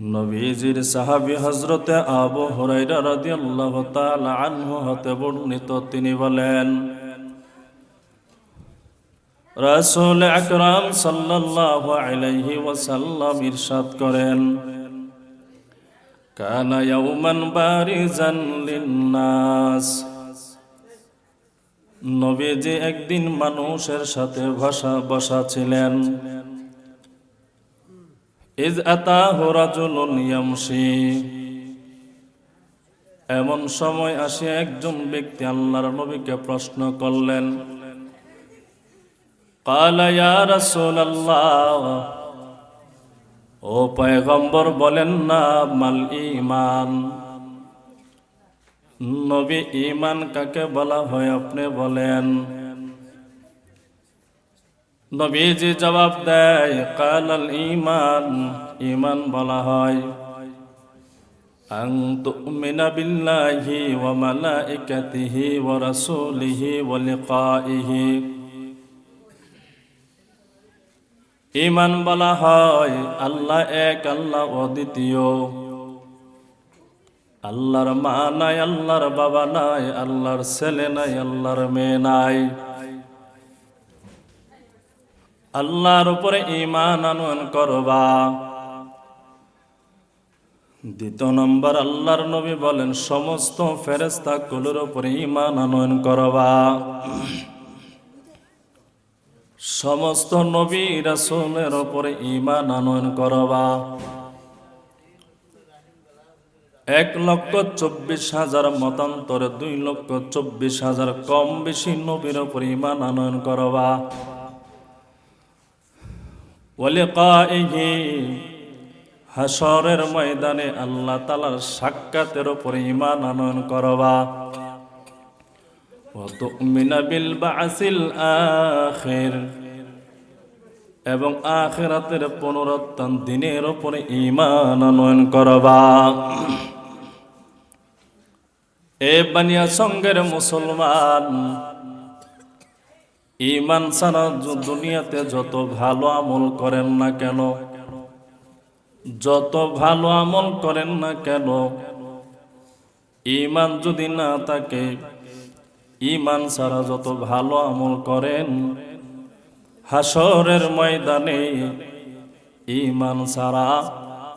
নবীজির সাহাবী হজরতে আবু হুরাইরা রাদিয়াল্লাহু তাআলা আনহু হতে বর্ণিত, তিনি বলেন, রাসূল আকরাম সাল্লাল্লাহু আলাইহি ওয়াসাল্লাম ইরশাদ করেন, কানা ইয়াউমান বারিজান লিন্নাস। নবীজি একদিন মানুষের সাথে ভাষা বসা ছিলেন। ইজ আতাহু রাজুলুন ইয়ামশি। এমন সময় আসে একজন ব্যক্তি আল্লাহর নবীকে প্রশ্ন করলেন ও পয়গম্বর বলেন না, মাল ইমান নবী ইমান কাকে বলা হয় আপনি বলেন? নবীজি জবাব দেয়, কালাল ইমান ইমান বলা হয়। ওয়া মালাইকাতিহি ওয়া রাসূলিহি ওয়া লিকাইহি ইমান বলা হয়, আল্লাহ এক, আল্লাহ অদ্বিতীয়। আল্লাহর মা নাই, আল্লাহর বাবা নাই, আল্লাহর ছেলে নাই, আল্লাহর মেয়ে নাই। আল্লাহর উপরে ইমান আনয়ন করবা। দ্বিতীয় নম্বর, আল্লাহর নবী বলেন, সমস্ত ফেরেস্তা কুলোর উপরে ইমান আনয়ন করবা। সমস্ত নবী রাসূলের উপরে ইমান আনয়ন করবা। এক লক্ষ চব্বিশ হাজার মতান্তরে দুই লক্ষ চব্বিশ হাজার কম বেশি নবীর উপর ইমান আনয়ন করবা। ওয়ালিকাইহি হাসরের ময়দানে আল্লাহ তালার সাক্ষাতের উপর ইমান আনয়ন করবা وتؤمن بالبعث الآخر এবং আখেরাতের পুনরুত্থান দিনের উপরে ইমান আনয়ন করবা এ বানিয়া সঙ্গের মুসলমান ইমান ছাড়া দুনিয়াতে যত ভালো আমল করেন না কেন? যত ভালো আমল করেন না কেন? ইমান যদি না থাকে, ইমান ছাড়া যত ভালো আমল করেন হাসরের ময়দানে ইমান ছাড়া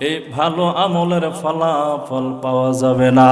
এই ভালো আমলের ফলাফল পাওয়া যাবে না।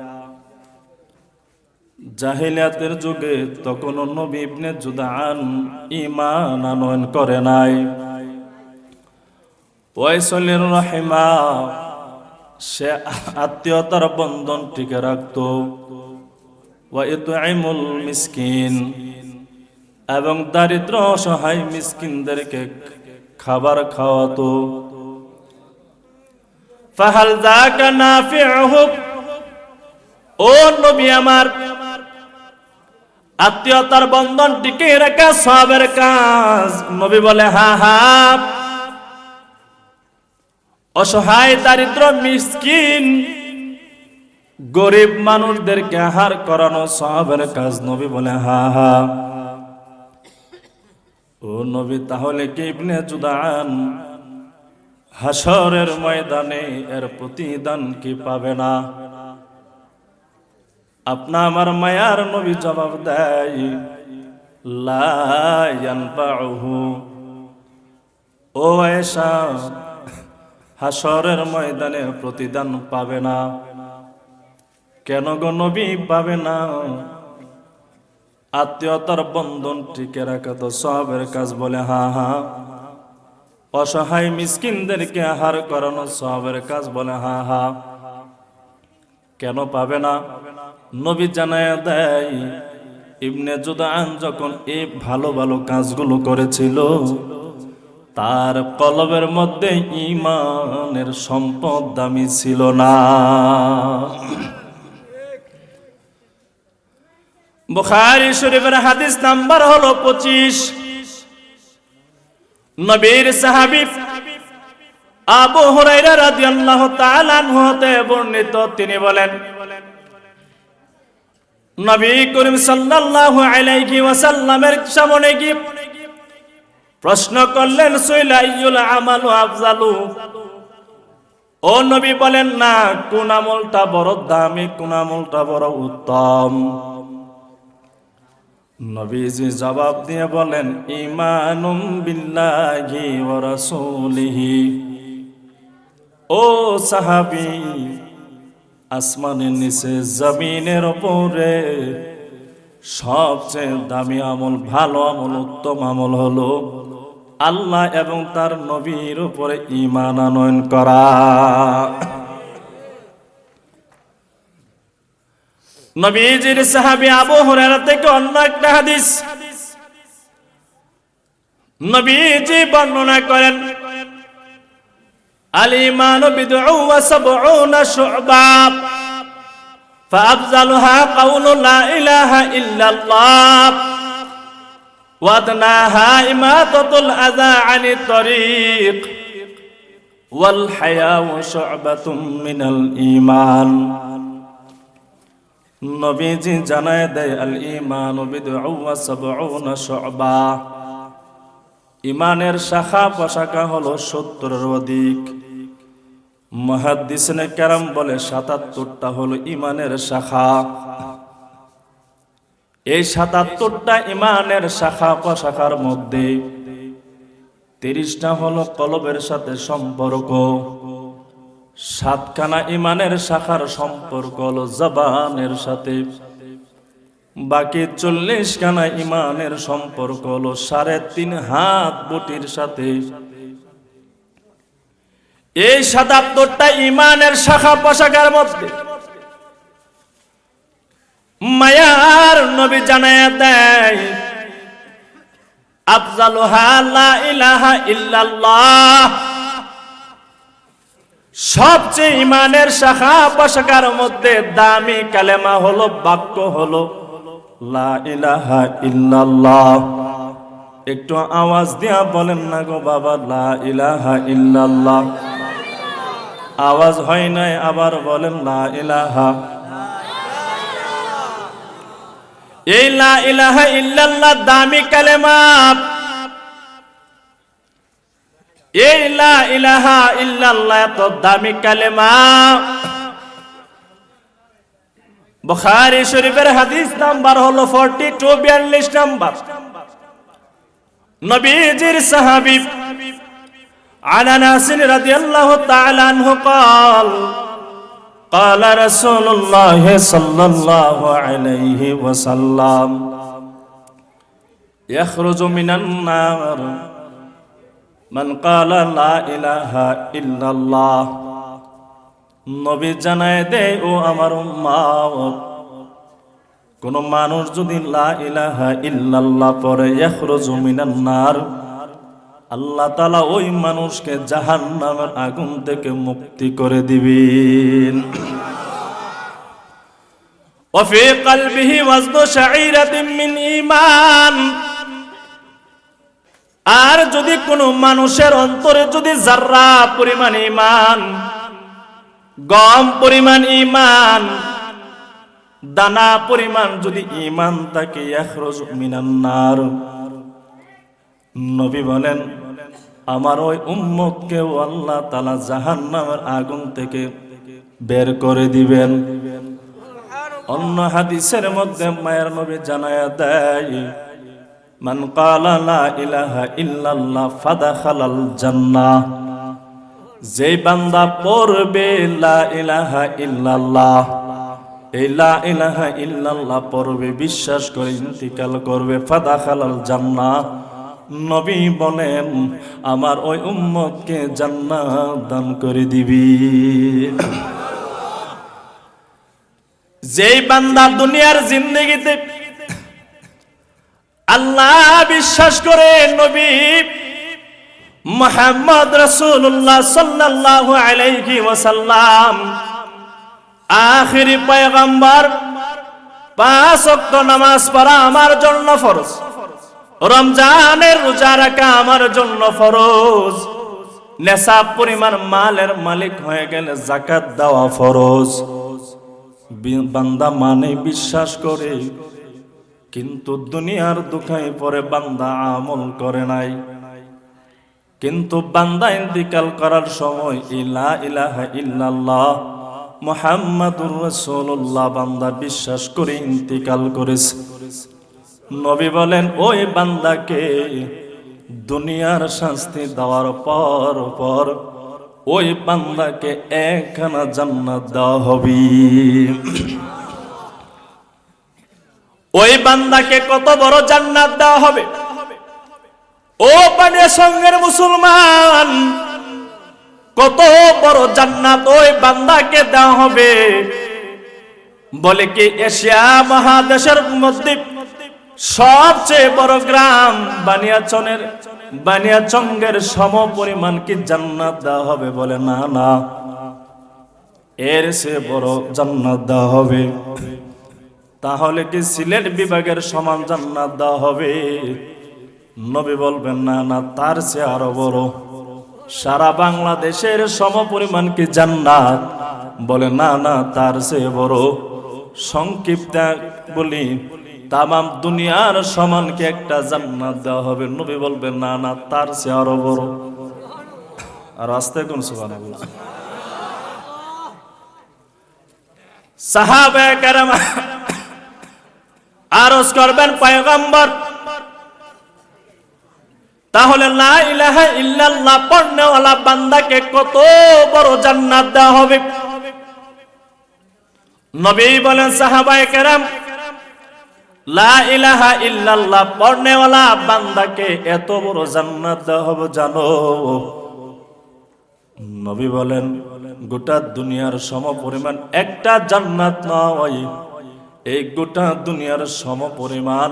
জাহিলিয়াতের যুগে তখন নবী ইবনে জুদান ইমান আনয়ন করে নাই। ওয়াইসলির রহিমা, সে আত্মীয়তার বন্ধন টিকে রাখত। ওয়াইতুইমুল মিসকিন, এবং দারিদ্র অসহায় মিসকিনদেরকে খাবার খাওয়াতো। ফাহাল যাকা নাফিউহু, ও নবী আমার আত্মীয়তার বন্ধন টিকে রাখা সবের কাজ। নবী বলে, হা হা। অসহায়, দারিদ্র, মিসকিন, গরিব মানুষদেরকে আহার করানো সবের কাজ। নবী বলে, হা হা। ও নবী, তাহলে কি ইবনে জুদান হাসরের ময়দানে এর প্রতিদান কি পাবে না? আপনা আমার মায়ার নবী জবাব দেয়, লা ইয়ানফাউহু। ও আয়েশা হাসরের ময়দানে প্রতিদান পাবে না। কেন গো নবী পাবে না? আত্মীয়তার বন্ধন টিকে রাখা তো সবের কাজ বলে, হা হা। অসহায় মিসকিনদেরকে আহার করানো সবের কাজ বলে, হা হা। কেন পাবে না? নবী জানায় দেয়, ইবনে জুদান যখন এই ভালো ভালো কাজগুলো করেছিল, তার কলবের মধ্যে ইমানের সম্পদ দামি ছিল না। বুখারি শরীফের হাদিস নাম্বার হলো পঁচিশ। নবীর সাহাবি আবু হুরাইরা রাদিয়াল্লাহু তাআলা হতে বর্ণিত, তিনি বলেন নবী করিম সাল্লাল্লাহু আলাইহি ওয়াসাল্লামের সামনে গিয়ে প্রশ্ন করলেন সুইলাইয়ুল আমালু আফজালু? ও নবী বলেন, না, কোন আমলটা বড় দামি, কোন আমলটা বড় উত্তম। নবীজি জবাব দিয়ে বলেন, ইমানুম বিল্লাহি ওয়া রাসূলিহি। ও সাহাবী আসমানের নিচে, জমিনের ওপরে সবচেয়ে দামি আমল, ভালো আমল, উত্তম আমল হলো আল্লাহ এবং তার নবীর উপরে ইমান আনয়ন করা। নবীজির সাহাবি আবু হুরায়রা থেকে অন্য একটা হাদিস। নবীজি বর্ণনা করেন আল ইমানু বিদউ ওয়া সাবউনা শু'বা فأفضلها قول لا إله إلا الله وأدناها إماطة الأذى عن الطريق والحياء شعبة من الإيمان নবীজি জানায় দেয় আল ইমান বিদউনা শুবা ইমানের শাখা প্রশাখা হলো সত্তরের অধিক। মহাদিসনে ক্যারাম বলে সাতাত্তরটা হলো ইমানের শাখা। এই সাতাত্তরটা ইমানের শাখা প্রশাখার মধ্যে তিরিশটা হলো কলবের সাথে সম্পর্ক। সাতখানা ইমানের শাখার সম্পর্ক হলো জবানের সাথে। বাকি চল্লিশ খানা ইমানের সম্পর্ক হলো সাড়ে তিন হাত বটির সাথে। এই সাতাত্তরটা ইমানের শাখা পোশাকের মধ্যে। মায়ার নবী জানায় দেয় সবচেয়ে ইমানের শাখা পোশাকার মধ্যে দামি কালেমা হলো, বাক্য হলো লা ইলাহা একটু আওয়াজ দিয়া বলেন না গো বাবা, লা ইলাহা ইল্লাল্লাহ। আওয়াজ হয় নাই, আবার বলেন লা ইলাহা। এই লা ইলাহা ইল্লাল্লাহ দামি কালেমা। এই লা ইলাহা ইল্লাল্লাহ এত দামি কালেমা। বুখারী শরীফের হাদিস নাম্বার হলো 42 42 নাম্বার নবীজির সাহাবী عن انس رضي الله تعالى عنه قال قال رسول الله صلى الله عليه وسلم يخرج من النار من قال لا اله الا الله নবী জানায় দে ও আমার উম্মাত কোন মানুষ যদি লা ইলাহা ইল্লাল্লাহ পরে ইয়াখরুজু মিনান নার আল্লাহ তালা ওই মানুষকে জাহান নামের আগুন থেকে মুক্তি করে দিবেন وفي قلبه وزن شعيرة من إيمان আর যদি কোনো মানুষের অন্তরে যদি জাররা পরিমাণ ইমান গম পরিমাণ ইমান দানা পরিমাণ যদি ইমান তাকে ইয়াখরুজ মিনান নার। নবী বলেন, আমার ওই উম্মতকেও আল্লাহ তালা জাহান নামের আগুন থেকে বের করে দিবেন। অন্য হাদিসের মধ্যে মায়ের নবী জানায়া দেয়, মান কালা ইলাহা ইল্লাল্লাহ ফাদাখালাল জান্নাহ। যেই বান্দা পড়বে ইলাহা ইল্লাল্লাহ। এই ইলাহা ইল্লাল্লাহ পড়বে, বিশ্বাস করে ইন্তিকাল করবে ফাদাখালাল জান্নাহ। নবী বলেন, আমার ওই উম্মতকে জান্নাত দান করে দিবি। যেই বান্দা দুনিয়ার জিন্দগিতে আল্লাহ বিশ্বাস করে, নবী মোহাম্মদ রসুল্লাহ সাল্লাল্লাহু আলাইহি ওয়াসাল্লাম। আখিরি পয়গম্বর পাঁচ ওয়াক্ত নামাজ পড়া আমার জন্য ফরজ। রমজানের রোজা রাখা আমার জন্য ফরজ। নেশাব পরিমাণ মালের মালিক হয়ে গেলে জাকাত দেওয়া ফরজ। বান্দা মানে বিশ্বাস করে। কিন্তু দুনিয়ার দুঃখায় পরে বান্দা আমল করে নাই। কিন্তু বান্দা ইন্তিকাল করার সময় ইলা ইলাহা ইল্লাল্লাহ মুহাম্মাদুর রাসূলুল্লাহ বান্দা বিশ্বাস করে ইন্তিকাল করেছে। নবী বলেন, ওই বান্দাকে দুনিয়ার শাস্তি দেওয়ার পর পর ওই বান্দাকে একখানা জান্নাত দেওয়া হবে। ওই বান্দাকে কত বড় জান্নাত দেওয়া হবে? ও পানে সঙ্গের মুসলমান, কত বড় জান্নাত ওই বান্দাকে দেওয়া হবে। বলে কি এশিয়া মহাদেশের মধ্যে সবচেয়ে বড় গ্রাম বানিয়াচনের, বানিয়াচঙ্গের সম পরিমাণ কি জান্নাত দেওয়া হবে বলে? না না। এর সে বড় জান্নাত দেওয়া হবে। তাহলে কি সিলেট বিভাগের সমান জান্নাত দেওয়া হবে? নবী বলবেন, না না, তার চেয়ে আরও বড়। সারা বাংলাদেশের সম পরিমাণ কি জান্নাত? বলে, না না, তার চেয়ে বড়। সংক্ষিপ্ত বলি, তামাম দুনিয়ার সমান কি একটা জান্নাত দেওয়া হবে? নবী বলবেন, না না, তার চেয়ে আরও বড়। আর আস্তে কোন সুবহানাল্লাহ। সাহাবে আরজ করবেন, পয়গম্বর তাহলে বান্দাকে কত বড় জান্নাত দেওয়া হবে? নবী বলেন, সাহাবায়ে কেরাম জানো? নবী বলেন, গোটা দুনিয়ার সম একটা জান্নাত নয়। এই গোটা দুনিয়ার সম পরিমাণ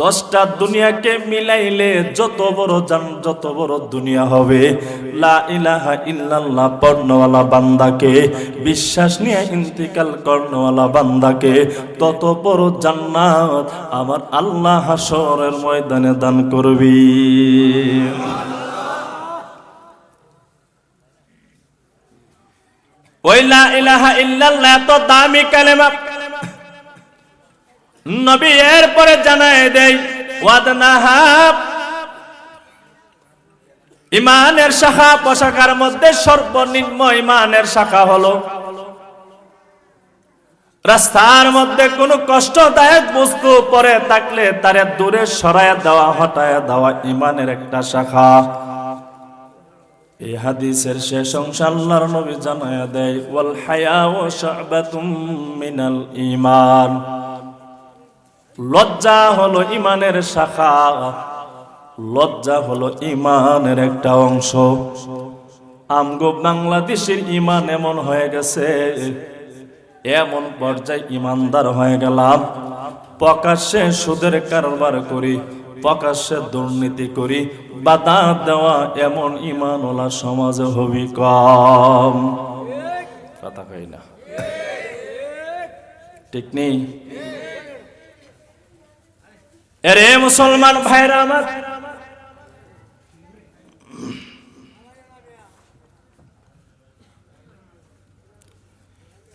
দশটা দুনিয়াকে মিলাইলে যত বড় জান, যত বড় দুনিয়া হবে। লা ইলাহা ইল্লাল্লাহ পড়নওয়ালা বান্দাকে, বিশ্বাস নিয়ে ইন্তিকাল করনওয়ালা বান্দাকে, তত বড় জান্নাত আমার আল্লাহ হাসরের ময়দানে দান করবি। ওই লা ইলাহা ইল্লাল্লাহ এত দামি কালেমা নবী এরপরে জানায় দেয় ওয়াদনাহা ইমানের শাখা পোশাকার মধ্যে সর্বনিম্ন ইমানের শাখা হলো। রাস্তার মধ্যে কোনো কষ্টদায়ক বস্তু পরে থাকলে তারে দূরে সরায় দেওয়া, হটায় দেওয়া ইমানের একটা শাখা। এই হাদিসের শেষ অংশ আল্লাহর নবী জানায় দেয়, ওয়াল হায়া ও শাবাতুম মিনাল ঈমান। লজ্জা হলো ইমানের শাখা। লজ্জা হলো ইমানের একটা অংশ। আমগো বাংলাদেশের ইমান এমন হয়ে গেছে, এমন পর্যায়ে ইমানদার হয়ে গেলাম। প্রকাশ্যে সুদের কারবার করি, প্রকাশ্যে দুর্নীতি করি, বাধা দেওয়া এমন ইমানওয়ালা সমাজে হবি কম কথা কই না। ঠিক নেই? এরে মুসলমান ভাইরা আমার।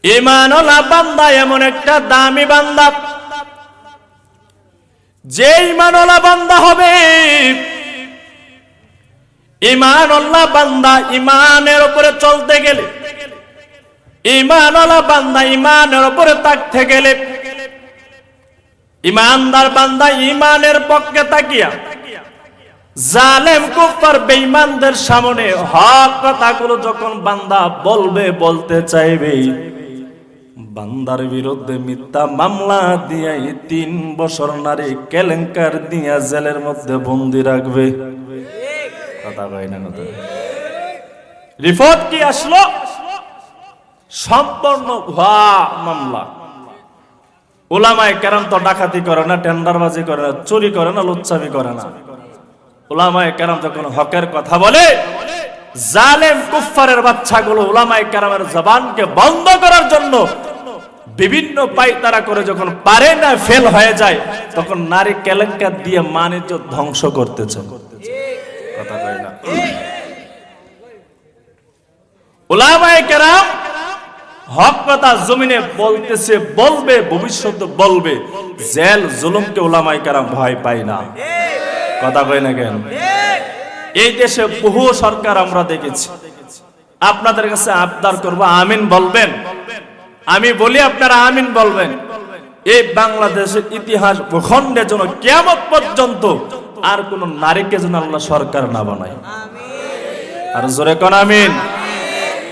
ইমানওয়ালা বান্দা এমন একটা দামি বান্দা। যে ইমানওয়ালা বান্দা হবে, ইমানওয়ালা বান্দা ইমানের উপরে চলতে গেলে, ইমানওয়ালা বান্দা ইমানের উপরে থাকতে গেলে ইমানদার বান্দা ইমানের পক্ষে তাকিয়া। জালেম কুফার বেঈমানদের সামনে হক কথাগুলো যখন বান্দা বলবে, বলতে চাইবে। বান্দার বিরুদ্ধে মিথ্যা মামলা দিয়া তিন বছর নারী কেলেঙ্কার দিয়া জেলের মধ্যে বন্দি রাখবে। কথা কয় না কথা? রিপোর্ট কি আসলো? সম্পূর্ণ ভুয়া মামলা। ওলামায় কেরাম তো ডাকাতি করে না, টেন্ডারবাজি করে না, চুরি করে না লুচ্ছামি করে না। ওলামায়ে কেরাম যখন হকের কথা বলে, জালেম কুফফারের বাচ্চাগুলো ওলামায়ে কেরামের জবানকে বন্ধ করার জন্য বিভিন্ন পাইতারা করে যখন পারে না, ফেল হয়ে যায়, তখন নারী কেলেঙ্কার দিয়ে মানিজ্য ধ্বংস করতেছে। কথা কয় না। ওলামায়ে কেরাম হক কথা জমিনে বলতেছে, বলবে ভবিষ্যৎ বলবে। জেল, জুলুমকে ওলামাই কারাম ভয় পায় না। কথা কয় না কেন? এই দেশে বহু সরকার আমরা দেখেছি। আপনাদের কাছে আবদার করব, আমিন বলবেন। আমি বলি, আপনারা আমিন বলবেন। এই বাংলাদেশের ইতিহাস ভূখণ্ডের জন্য কেমন পর্যন্ত আর কোন নারীকে যেন আল্লাহ সরকার না বানায়। আর জোরে কোন, আমিন।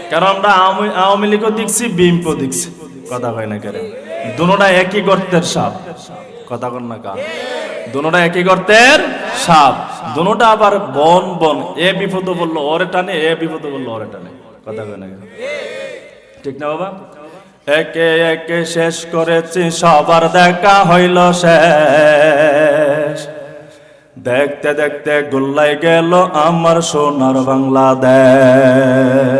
কারণ আমরা আওয়ামী- লীগও দেখছি, বিএনপিও দেখছি। কথা কয় না কেন? দুনোটা একই গর্তের সাপ। কথা কন না কা দুনোটা একই গর্তের সাপ। দুনোটা আবার বন বন। এ বিপদ বলল, ওরে টানে, এ বিপদ বলল, ওরে টানে। কথা কয় না কেন? ঠিক না বাবা? একে একে শেষ করেছি, সবার দেখা হইল শেষ। দেখতে দেখতে গুল্লাই গেল আমার সোনার বাংলাদেশ।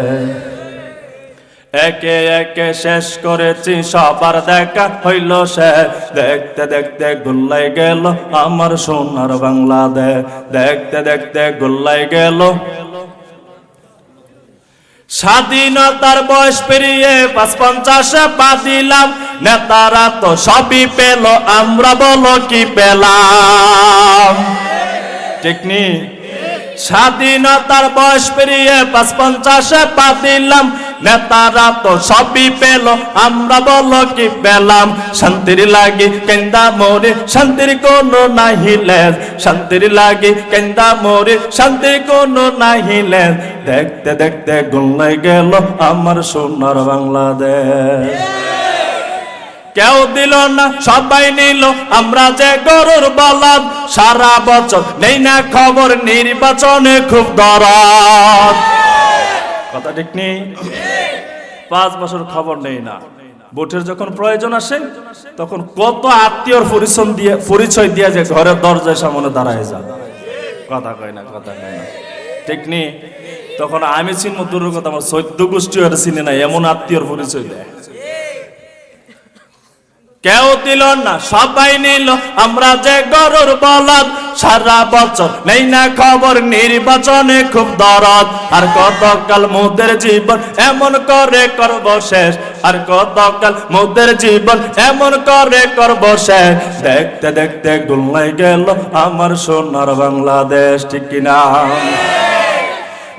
একে একে শেষ করেছি, সবার দেখা হইল শেষ। দেখতে দেখতে গুল্লাই গেল আমার সোনার বাংলাদেশ। দেখতে দেখতে গুল্লাই গেল। স্বাধীনতার বয়স পেরিয়ে পাঁচ পঞ্চাশে পা দিলাম নেতারা তো সবই পেল, আমরা বলো কি পেলাম? ঠিক স্বাধীনতার বয়স পেরিয়ে পাঁচ পঞ্চাশে পা দিলাম নেতারা তো সবই পেল, আমরা বলো কি পেলাম? শান্তির লাগি কেন্দা মোরে, শান্তির কোনো নাহিলে শান্তির লাগি কেন্দা মোরে, শান্তির কোনো নাহিলে দেখতে দেখতে গুল্লাই গেল আমার সোনার বাংলাদেশ। কেউ দিল না, সবাই নিল, আমরা যে গরুর বলদ সারা বছর নেই না খবর, নির্বাচনে খুব দরদ কথা ঠিক নেই? পাঁচ বছর খবর নেই না। ভোটের যখন প্রয়োজন আসে, তখন কত আত্মীয়র পরিচয় দিয়ে পরিচয় দিয়ে যে ঘরের দরজার সামনে দাঁড়ায় যা কথা কয় না, কথা কয় না। ঠিক নেই? তখন আমি চিনব দূরের কথা আমার চৈদ্য গোষ্ঠী আর চিনি না এমন আত্মীয়র পরিচয় দেয়। কেউ দিল না, সবাই নিল। আমরা যে গরুর বলদ, সারা বছর নেই না খবর, নির্বাচনে খুব দরদ। আর কতকাল মোদের জীবন এমন করে করব শেষ? আর কতকাল মোদের জীবন এমন করে করব শেষ? দেখতে দেখতে গুল্লাই গেল আমার সোনার বাংলাদেশ, ঠিক কিনা?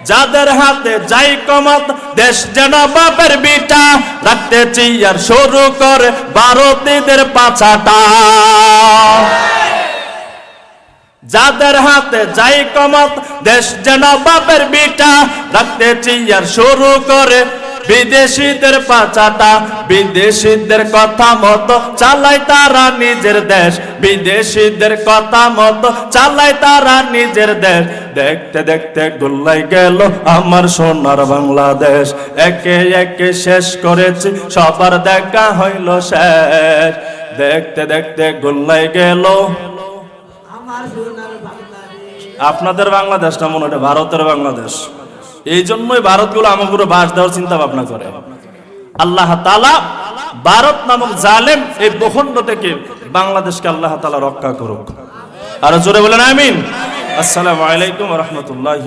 যাদের হাতে যাই কমত, দেশ যেন বাপের বিটা রাখতে চিয়ার শুরু করে ভারতীদের পাছাটা যাদের হাতে যাই কমত, দেশ যেন বাপের বিটা রাখতে চিয়ার শুরু করে বিদেশিদের পাচাটা বিদেশিদের কথা মতো চালায় তারা নিজের দেশ। বিদেশিদের কথা মতো চালায় তারা নিজের দেশ। দেখতে দেখতে গুল্লাই গেল আমার সোনার বাংলাদেশ। একে একে শেষ করেছি সবার দেখা হইল শেষ। দেখতে দেখতে গুল্লাই গেল আপনাদের বাংলাদেশটা মনে হয় ভারতের বাংলাদেশ। এই জন্যই ভারতগুলো আমাগুলো বাস দেওয়ার চিন্তা ভাবনা করে। আল্লাহ তালা ভারত নামক জালেম এই বখণ্ড থেকে বাংলাদেশকে আল্লাহ তালা রক্ষা করুক। আর জোরে বলেন, আমিন। আসসালামু আলাইকুম রহমতুল্লাহ